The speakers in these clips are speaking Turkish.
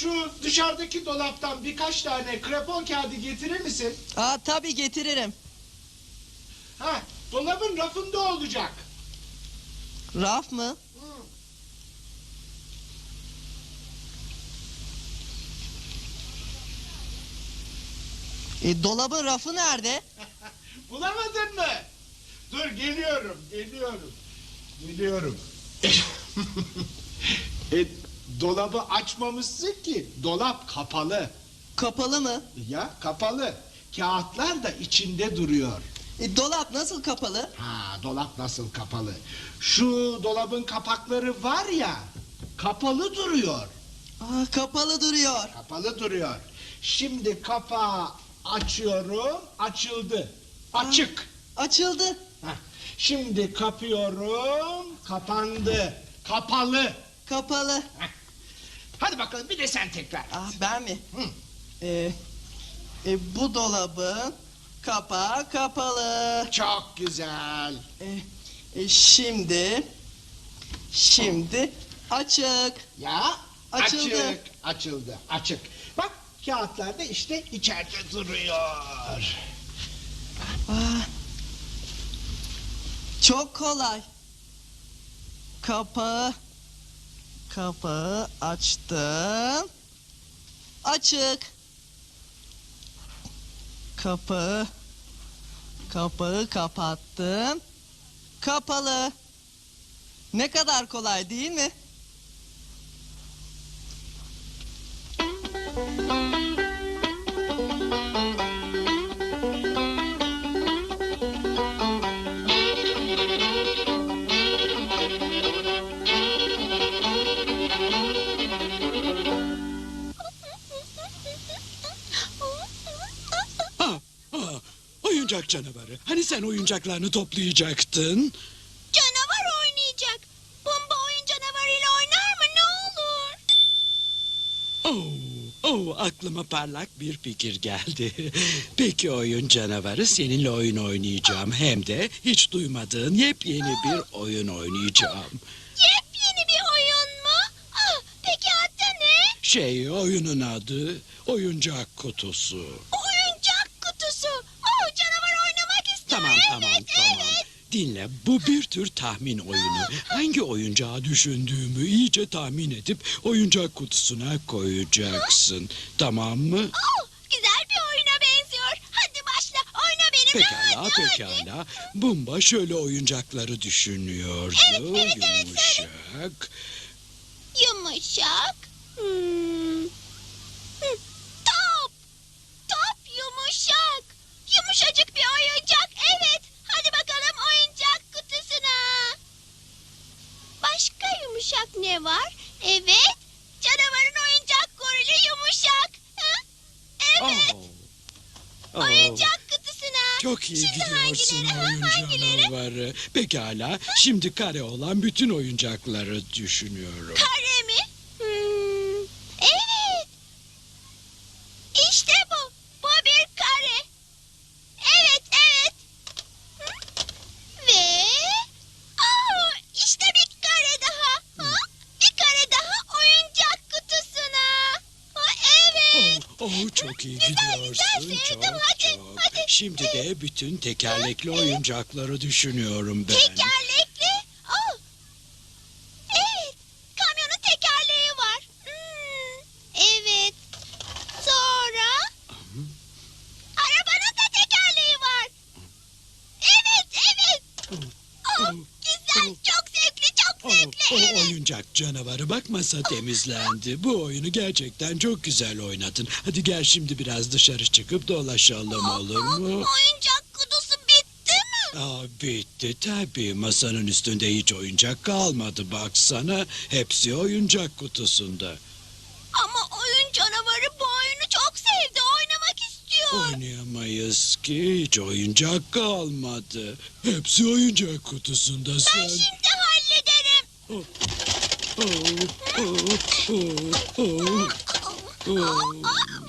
Şu dışarıdaki dolaptan birkaç tane krepon kağıdı getirir misin? Aa tabii getiririm. Ha, dolabın rafında olacak. Raf mı? E, dolabın rafı nerede? Bulamadın mı? Dur geliyorum, geliyorum. Geliyorum. e, dolabı açmamışsın ki. Dolap kapalı. Kapalı mı? Ya kapalı. Kağıtlar da içinde duruyor. E, dolap nasıl kapalı? Ha, dolap nasıl kapalı? Şu dolabın kapakları var ya, kapalı duruyor. Aa, kapalı duruyor. Kapalı duruyor. Şimdi kapağı açıyorum, açıldı. Açık. Açıldı. Heh. Şimdi kapıyorum, kapandı. Kapalı. Kapalı. Heh. Hadi bakalım bir de sen tekrar. Ah ben mi? Hı. E, e, bu dolabın kapağı kapalı. Çok güzel. E, e, şimdi şimdi açık. Ya Açıldı. açık, açıldı, açık. Bak kağıtlar da işte içeride duruyor. Aa, çok kolay. Kapağı kapağı açtım. Açık. Kapağı kapağı kapattım. Kapalı. Ne kadar kolay değil mi? Oyuncak canavarı. Hani sen oyuncaklarını toplayacaktın? Canavar oynayacak. Bumba oyun canavarıyla oynar mı ne olur? Oh, oh, aklıma parlak bir fikir geldi. Peki oyun canavarı seninle oyun oynayacağım. Hem de hiç duymadığın yepyeni bir oyun oynayacağım. Yepyeni bir oyun mu? Ah, peki adı ne? Şey oyunun adı oyuncak kutusu. Tamam tamam tamam. Dinle bu bir tür tahmin oyunu. Hangi oyuncağı düşündüğümü iyice tahmin edip oyuncak kutusuna koyacaksın. Tamam mı? Oh, güzel bir oyuna benziyor. Hadi başla oyna benimle. Pekala hadi, hadi. pekala. Bumba şöyle oyuncakları düşünüyordu. Evet, evet, evet, Yumuşak. Yumuşak. Hmm, Top. Top yumuşak. Yumuşacık bir oyuncak. Evet. Hadi bakalım oyuncak kutusuna. Başka yumuşak ne var? Evet. Canavarın oyuncak gorili yumuşak. Hı? Evet. Oh. Oh. Oyuncak kutusuna. Çok iyi Şimdi gidiyorsun hangileri? oyun hangileri? canavarı. Pekala şimdi kare olan bütün oyuncakları düşünüyorum. Kare mi? Hmm, evet. İşte bu. Bu bir kare. Evet, evet. Hı? Ve... Aa, işte bir kare daha. Ha? Bir kare daha oyuncak kutusuna. Ha, evet. Oh, oh, çok iyi Güzel, gidiyorsun. güzel, sevdim. çok Hadi, çok. hadi. Şimdi de bütün tekerlekli oyuncakları düşünüyorum ben. Tekerlekli. Oh. Evet. Kamyonun tekerleği var. Hmm, evet. Sonra... Arabanın da tekerleği var. Evet, evet. Oh, güzel, çok zevkli, çok Oh, zevkli. o Evet. oyuncak canavarı bak masa temizlendi. Bu oyunu gerçekten çok güzel oynadın. Hadi gel şimdi biraz dışarı çıkıp dolaşalım olur mu? Oyuncak? Aa, bitti tabii. Masanın üstünde hiç oyuncak kalmadı baksana. Hepsi oyuncak kutusunda. Ama oyun canavarı bu oyunu çok sevdi, oynamak istiyor. Oynayamayız ki hiç oyuncak kalmadı. Hepsi oyuncak kutusunda Ben sen. şimdi hallederim. Oh, oh, oh, oh, oh. Aa, işte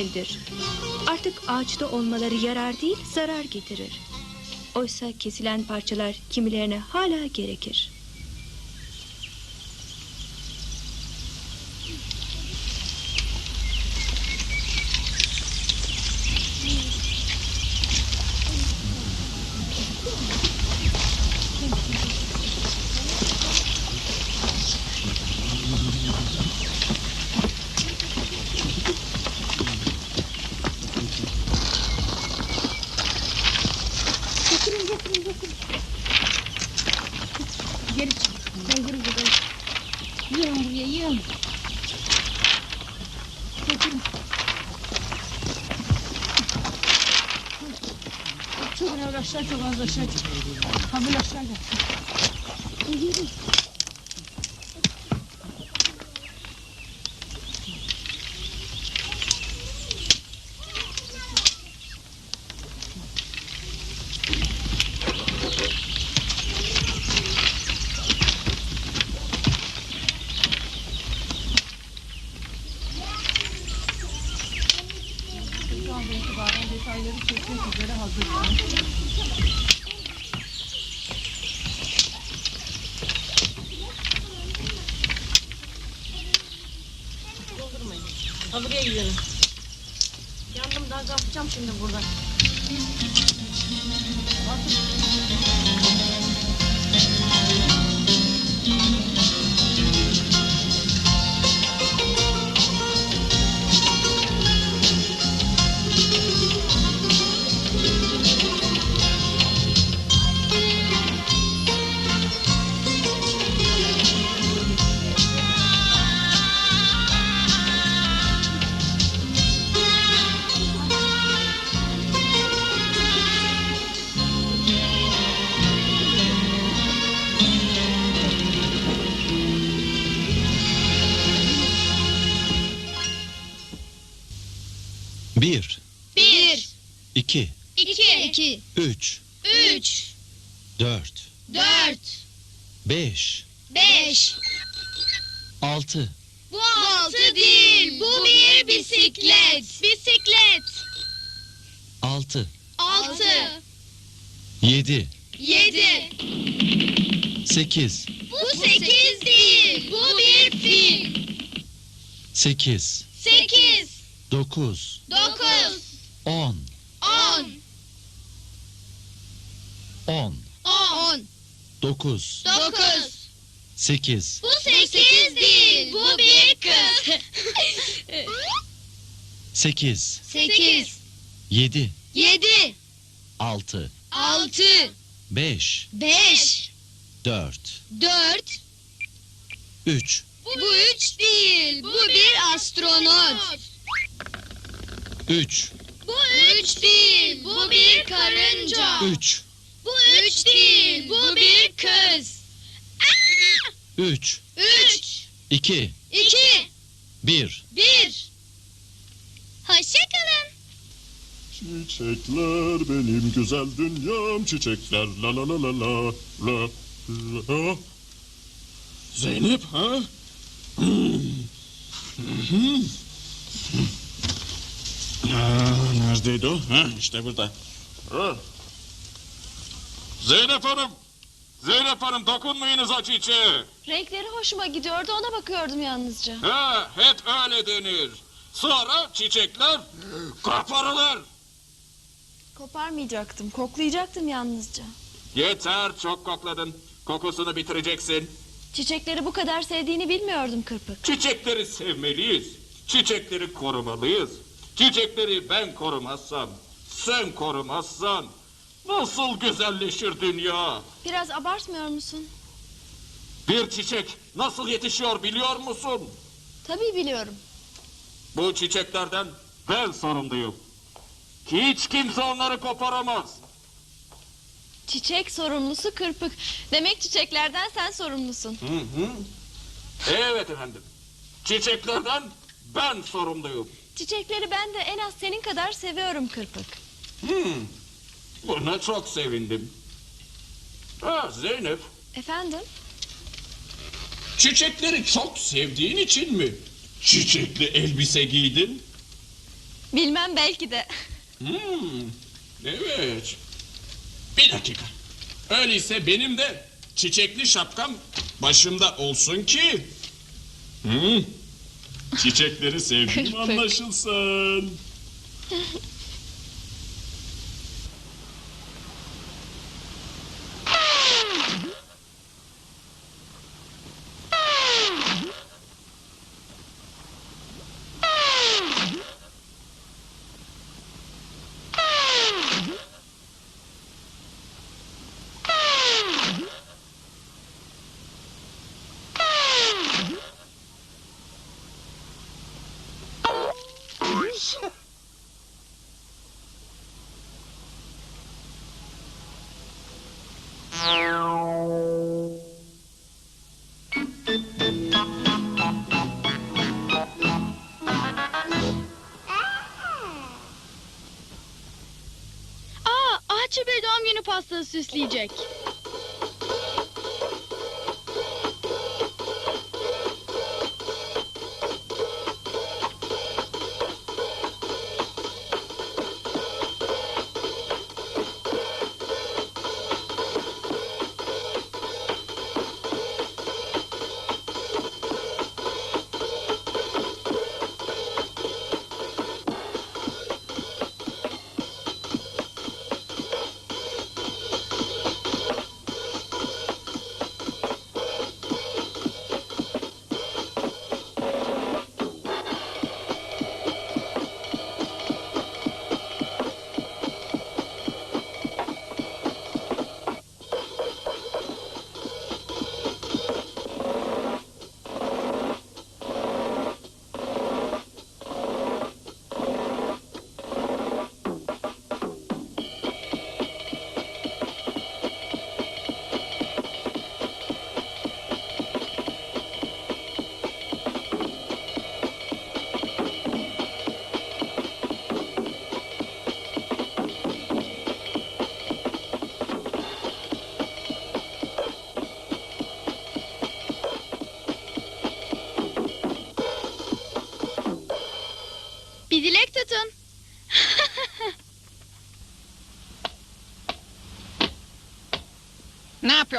kesilmelidir. Artık ağaçta olmaları yarar değil zarar getirir. Oysa kesilen parçalar kimilerine hala gerekir. 个事情。Fabrikaya gidelim. Yandım daha kapacağım şimdi burada. Bir, 2 3 3 4 4 5 5 6 Bu altı değil. Bu bir bisiklet. Bisiklet. 6 6 7 7 8 Bu 8 değil. Bu bir fil. 8 8 9 9 10 on, on, dokuz, dokuz. sekiz, Bu sekiz değil, bu bir kız. sekiz, Sekiz, yedi, yedi, altı, altı, beş, beş, dört, dört. üç, Bu üç değil, bu bir astronot. üç, Bu üç değil, bu bir karınca. üç, Bu üç değil, bu bir kız. Üç, Üç, iki, iki, bir. bir. Hoşçakalın. Çiçekler benim güzel dünyam çiçekler la la la la la la la Zeynep ha? Aa, neredeydi o? Ha, işte burada. Ha. Zeynep Hanım! Zeynep Hanım dokunmayınız o çiçeğe Renkleri hoşuma gidiyordu ona bakıyordum yalnızca. Ha, hep öyle denir. Sonra çiçekler kaparılır Koparmayacaktım, koklayacaktım yalnızca. Yeter çok kokladın. Kokusunu bitireceksin. Çiçekleri bu kadar sevdiğini bilmiyordum Kırpık. Çiçekleri sevmeliyiz. Çiçekleri korumalıyız. Çiçekleri ben korumazsam Sen korumazsan Nasıl güzelleşir dünya Biraz abartmıyor musun? Bir çiçek nasıl yetişiyor biliyor musun? Tabii biliyorum. Bu çiçeklerden ben sorumluyum. Hiç kimse onları koparamaz. Çiçek sorumlusu Kırpık. Demek çiçeklerden sen sorumlusun. Hı hı. Evet efendim. Çiçeklerden ben sorumluyum. Çiçekleri ben de en az senin kadar seviyorum Kırpık. Hı. Buna çok sevindim. Ha Zeynep, Efendim? Çiçekleri çok sevdiğin için mi? Çiçekli elbise giydin. Bilmem belki de. Hmm, evet. Bir dakika. Öyleyse benim de çiçekli şapkam başımda olsun ki... Hmm, çiçekleri sevdiğim Kırpık. anlaşılsın. Bir doğum günü pastası süsleyecek.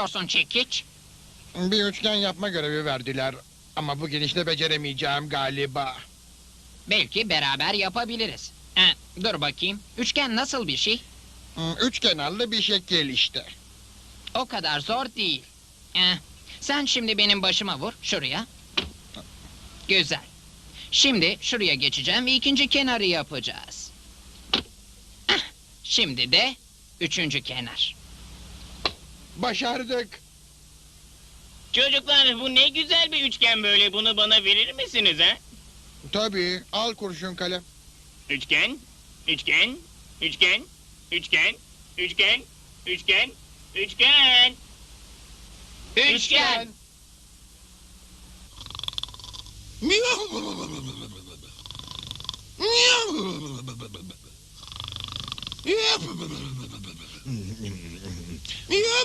Yapıyorsun çekiç? Bir üçgen yapma görevi verdiler. Ama bu gidişle beceremeyeceğim galiba. Belki beraber yapabiliriz. Ha, dur bakayım. Üçgen nasıl bir şey? Hmm, Üç kenarlı bir şekil işte. O kadar zor değil. Ha, sen şimdi benim başıma vur şuraya. Güzel. Şimdi şuraya geçeceğim ve ikinci kenarı yapacağız. Ah, Şimdi de üçüncü kenar. Başardık. Çocuklar bu ne güzel bir üçgen böyle. Bunu bana verir misiniz ha? Tabii. Al kurşun kalem. Üçgen, üçgen, üçgen, üçgen, üçgen, üçgen, üçgen. Üçgen. Yeah.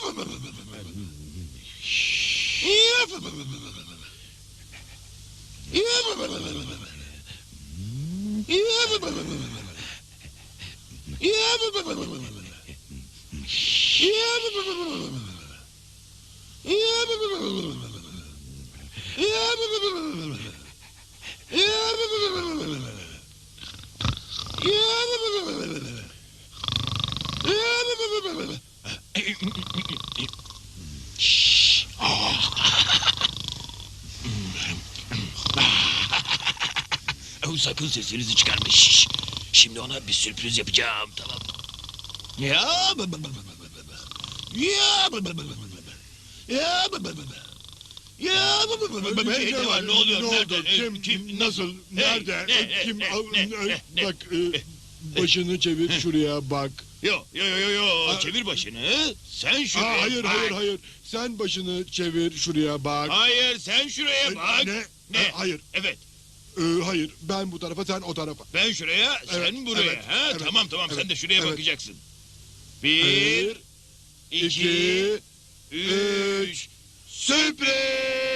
Sakın sesinizi çıkarmayın. Şiş. Şimdi ona bir sürpriz yapacağım tamam. Ya Ya Ya Ya ne var ne oluyor Ne oldu? Kim, kim, nasıl, nerede, ne, kim, bak, e, başını çevir şuraya bak. Yo yo yo yo yo Aa, çevir başını. Sen Aa, şuraya hayır, bak. hayır, hayır. Sen başını çevir şuraya bak. Hayır sen şuraya bak. Ne? Ne? E, hayır, Evet e, hayır. Ben bu tarafa, sen o tarafa. ben şuraya Evet, sen buraya. evet, ha evet, tamam tamam sen evet, de şuraya evet. bakacaksın. Bir, iki, üç. Sürpriz!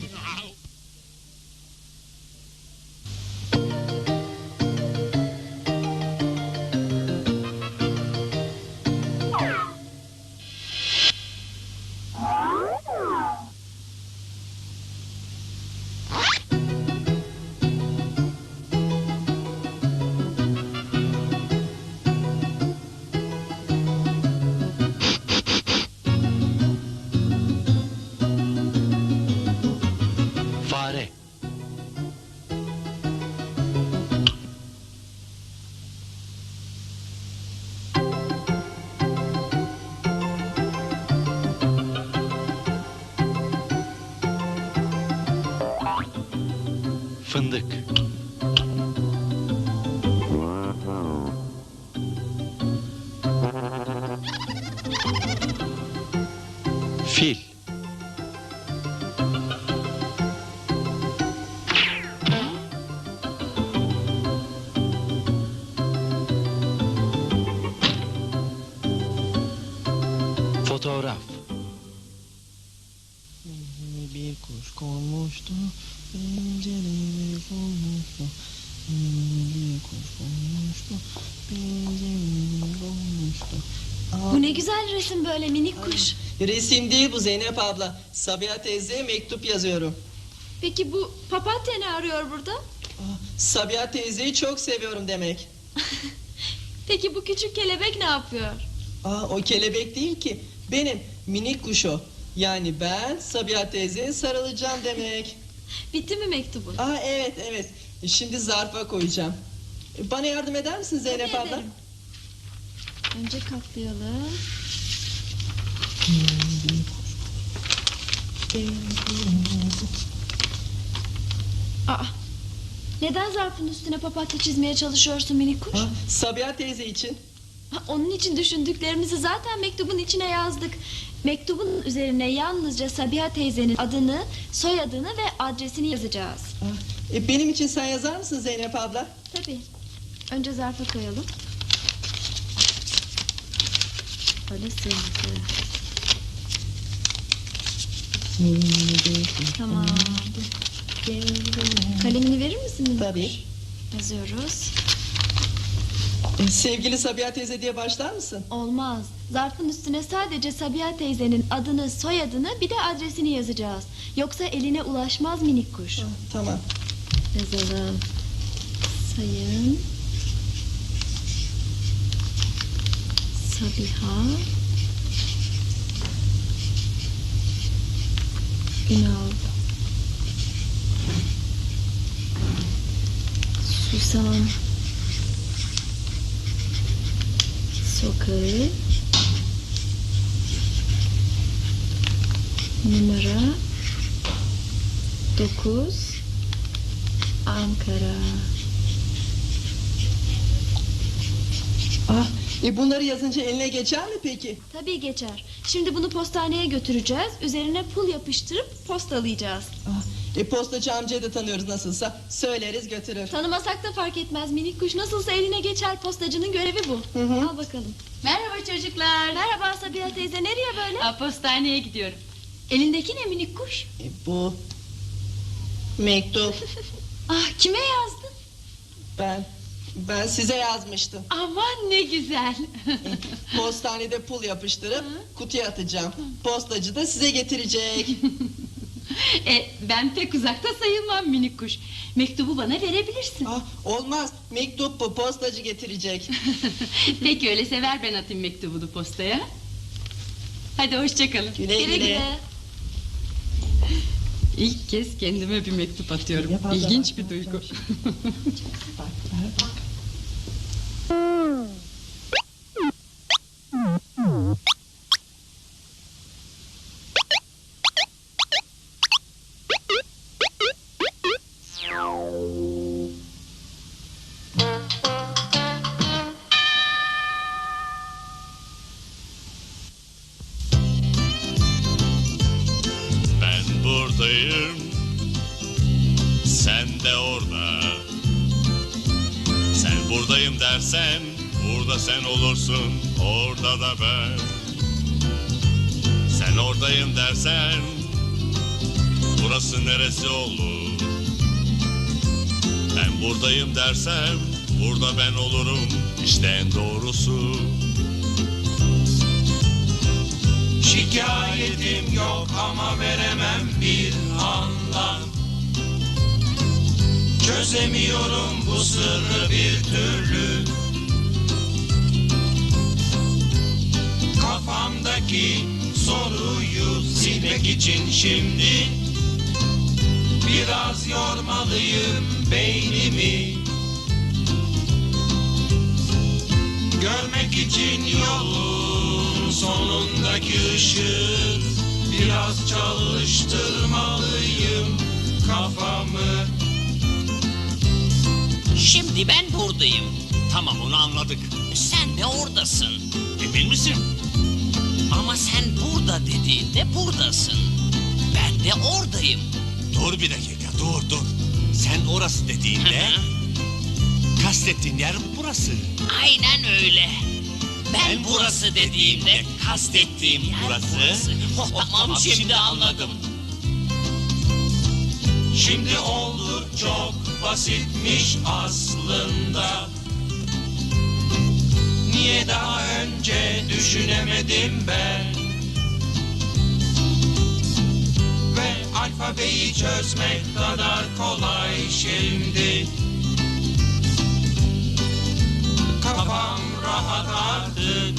Fındık. Fil. Fotoğraf. Bir kuş konmuştu, pencereye kuş pencereye. Aa, Bu ne güzel resim böyle minik kuş. Resim değil bu Zeynep abla. Sabiha teyzeye mektup yazıyorum. Peki bu papatya ne arıyor burada? Sabiha teyzeyi çok seviyorum demek. Peki bu küçük kelebek ne yapıyor? Aa, o kelebek değil ki. Benim minik kuş o. Yani ben Sabiha teyzeye sarılacağım demek. Bitti mi mektubun? Aa evet evet. Şimdi zarfa koyacağım. Bana yardım eder misin Zeynep Tabii abla? ederim. Önce katlayalım. Aa, neden zarfın üstüne papatya çizmeye çalışıyorsun minik kuş? Sabiha teyze için. Onun için düşündüklerimizi zaten mektubun içine yazdık. Mektubun üzerine yalnızca Sabiha teyzenin adını, soyadını ve adresini yazacağız. E, benim için sen yazar mısın Zeynep abla? Tabii. Önce zarfa koyalım. Öyle sığması. Tamam. Kalemini verir misin? Tabii. Yazıyoruz. Sevgili Sabiha teyze diye başlar mısın? Olmaz. Zarfın üstüne sadece Sabiha teyzenin adını, soyadını bir de adresini yazacağız. Yoksa eline ulaşmaz minik kuş. Tamam. Yazalım. Sayın Sabiha Ünal Susam Sokağı Numara Dokuz Ankara Ah, e bunları yazınca eline geçer mi peki? Tabii geçer. Şimdi bunu postaneye götüreceğiz. Üzerine pul yapıştırıp postalayacağız. E postacı amcayı da tanıyoruz nasılsa. Söyleriz götürür. Tanımasak da fark etmez. Minik kuş nasılsa eline geçer. Postacının görevi bu. Al bakalım. Merhaba çocuklar. Merhaba Sabiha teyze. Nereye böyle? Aa, Postaneye gidiyorum. Elindeki ne minik kuş? E, bu mektup Ah kime yazdın? ben ben size yazmıştım. Aman ne güzel. Postanede pul yapıştırıp kutuya atacağım. Postacı da size getirecek. e, ben pek uzakta sayılmam minik kuş. Mektubu bana verebilirsin. Ah, olmaz. Mektup bu. Postacı getirecek. Peki öyleyse ver ben atayım mektubunu postaya. Hadi hoşçakalın. Güle güle. güle. İlk kez kendime bir mektup atıyorum. İlginç bir duygu. Sen oradayım dersen Burası neresi olur? Ben buradayım dersem Burada ben olurum. İşte en doğrusu. Şikayetim yok ama veremem bir anlam. Çözemiyorum bu sırrı bir türlü. Kafamdaki soruyu silmek için şimdi Biraz yormalıyım beynimi Görmek için yolun sonundaki ışığı Biraz çalıştırmalıyım kafamı Şimdi ben buradayım. Tamam onu anladık. Sen de oradasın. Emin misin? Ama sen burada dediğinde buradasın. Ben de oradayım. Dur bir dakika dur dur. Sen orası dediğinde kastettiğin yer burası. Aynen öyle. Ben, burası dediğimde kastettiğim yer burası. Tamam şimdi anladım. Şimdi oldu çok basitmiş aslında Niye daha önce düşünemedim ben? Ve alfabeyi çözmek kadar kolay şimdi. Kafam rahat artık.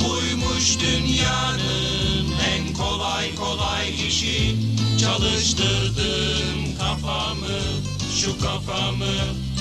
Buymuş dünyanın en kolay kolay işi. Çalıştırdım kafamı, şu kafamı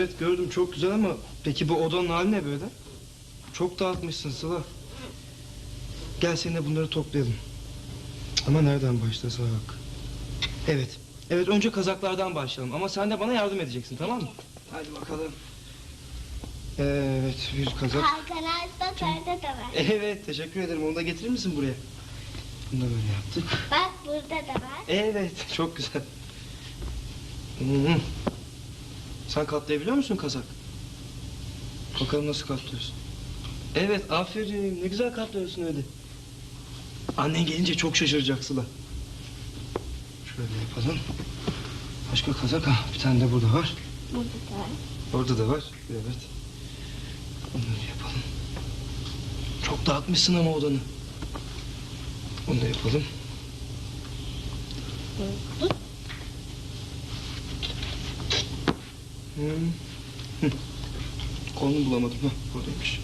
Evet gördüm çok güzel ama peki bu odanın hali ne böyle? Çok dağıtmışsın Sıla. Gel seninle bunları toplayalım. Ama nereden başlasak? Evet. Evet önce kazaklardan başlayalım ama sen de bana yardım edeceksin tamam mı? Hadi bakalım. Evet bir kazak. Bak orada da var. Evet teşekkür ederim onu da getirir misin buraya? Bunu da böyle yaptık. Bak burada da var. Evet çok güzel. Hmm. Sen katlayabiliyor musun kazak? Bakalım nasıl katlıyorsun. Evet aferin ne güzel katlıyorsun öyle. Annen gelince çok şaşıracak Sıla. Şöyle yapalım. Başka kazak ha bir tane de burada var. Burada da var. Orada da var. Evet. Onları yapalım. Çok dağıtmışsın ama odanı. Onu da yapalım. Hmm. Kolunu bulamadım. ha buradaymış.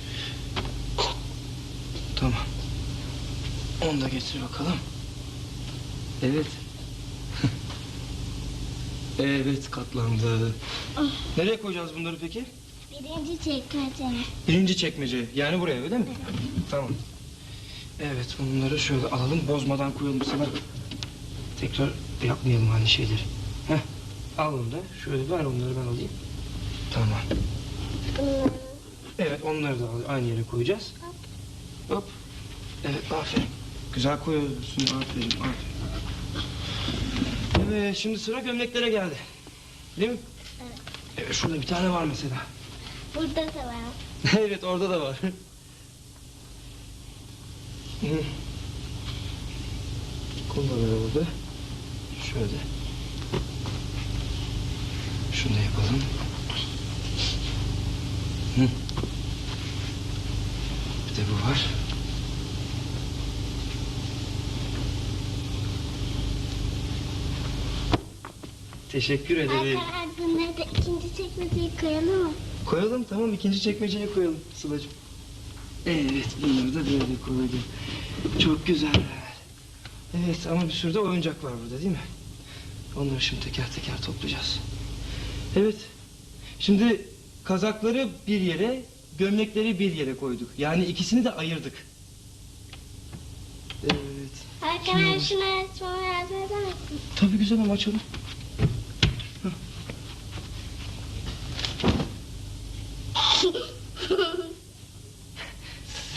Tamam. Onu da getir bakalım. Evet. Evet katlandı. Nereye koyacağız bunları peki? Birinci çekmece. Birinci çekmece. Yani buraya öyle mi? Tamam. Evet bunları şöyle alalım bozmadan koyalım sana. Tekrar yapmayalım aynı şeyleri. Heh. Al onu da. Şöyle ver onları ben alayım. Tamam. Evet onları da aynı yere koyacağız. Hop. Evet aferin. Güzel koyuyorsun. Aferin aferin. Evet şimdi sıra gömleklere geldi. Değil mi? Evet. Evet şurada bir tane var mesela. Burada da var. evet orada da var. Hı. Kolları orada. Şöyle. Şunu da yapalım. Hı. Bir de bu var. Teşekkür ederim. Arkadaşlar bunları da ikinci çekmeceye koyalım mı? Koyalım tamam ikinci çekmeceye koyalım Sıla'cığım. Evet bunları da böyle koydum. Çok güzel. Evet ama bir sürü de oyuncak var burada değil mi? Onları şimdi teker teker toplayacağız. Evet. Şimdi kazakları bir yere, gömlekleri bir yere koyduk. Yani ikisini de ayırdık. Evet. Arkadaşlar şunu açmamı yardım eder misin? Tabii güzel ama açalım.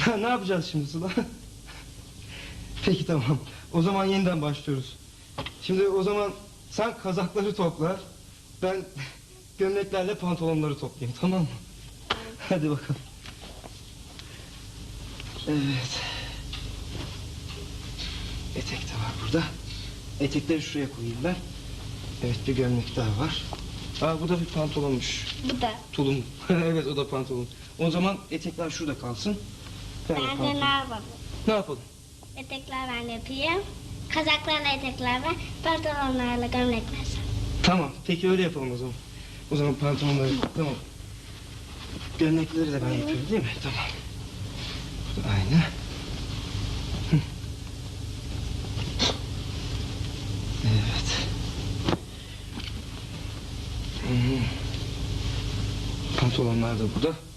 ne yapacağız şimdi Sıla? Peki tamam. O zaman yeniden başlıyoruz. Şimdi o zaman sen kazakları topla. Ben gömleklerle pantolonları toplayayım tamam mı? Hadi bakalım. Evet. Etek de var burada. Etekleri şuraya koyayım ben. Evet bir gömlek daha var. Aa bu da bir pantolonmuş. Bu da. Tulum. evet o da pantolon. O zaman etekler şurada kalsın. Ben de pantolon. ne yapalım? Ne yapalım? Etekler ben yapayım. Kazaklarla etekler ver. Pantolonlarla gömlekler sen. Tamam peki öyle yapalım o zaman. O zaman pantolonları tamam. Gömlekleri de ben yapıyorum değil mi? Tamam. Hı. Evet. Pantolonlar da burada.